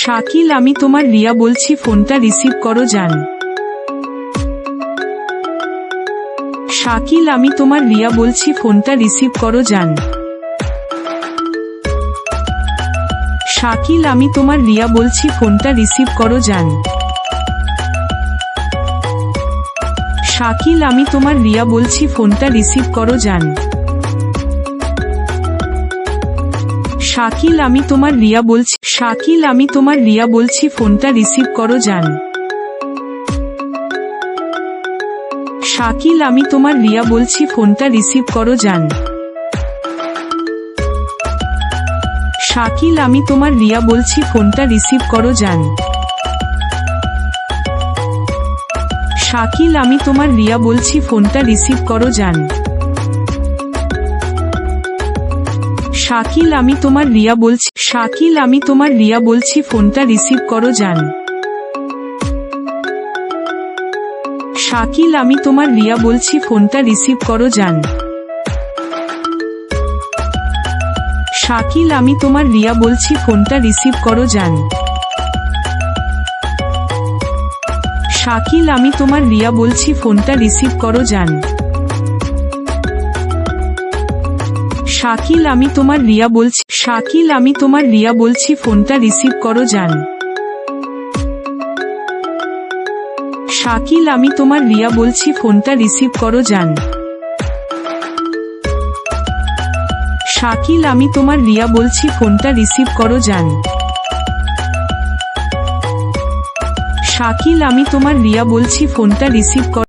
শাকিল, আমি তোমার রিয়া বলছি, ফোনটা রিসিভ করো যান শাকিল, আমি তোমার রিয়া বলছি, ফোনটা রিসিভ করো যান শাকিল, আমি তোমার রিয়া বলছি, ফোনটা রিসিভ করো যান শাকিল, আমি তোমার রিয়া বলছি, ফোনটা রিসিভ করো যান শাকিল, আমি তোমার রিয়া বলছি শাকিল, আমি তোমার রিয়া বলছি, ফোনটা রিসিভ করো যান শাকিল, আমি তোমার রিয়া বলছি, ফোনটা রিসিভ করো যান শাকিল, আমি তোমার রিয়া বলছি, ফোনটা রিসিভ করো যান শাকিল, আমি তোমার রিয়া বলছি, ফোনটা রিসিভ করো যান শাকিল, আমি তোমার রিয়া বলছি শাকিল, আমি তোমার রিয়া বলছি, ফোনটা রিসিভ করো যান শাকিল, আমি তোমার রিয়া বলছি, ফোনটা রিসিভ করো যান শাকিল, আমি তোমার রিয়া বলছি, ফোনটা রিসিভ করো যান শাকিল, আমি তোমার রিয়া বলছি, ফোনটা রিসিভ করো যান শাকিল, আমি তোমার রিয়া বলছি, শাকিল, আমি তোমার রিয়া বলছি, ফোনটা রিসিভ করো যান শাকিল, আমি তোমার রিয়া বলছি, ফোনটা রিসিভ করো যান শাকিল, আমি তোমার রিয়া বলছি, ফোনটা রিসিভ করো যান শাকিল, আমি তোমার রিয়া বলছি, ফোনটা রিসিভ কর।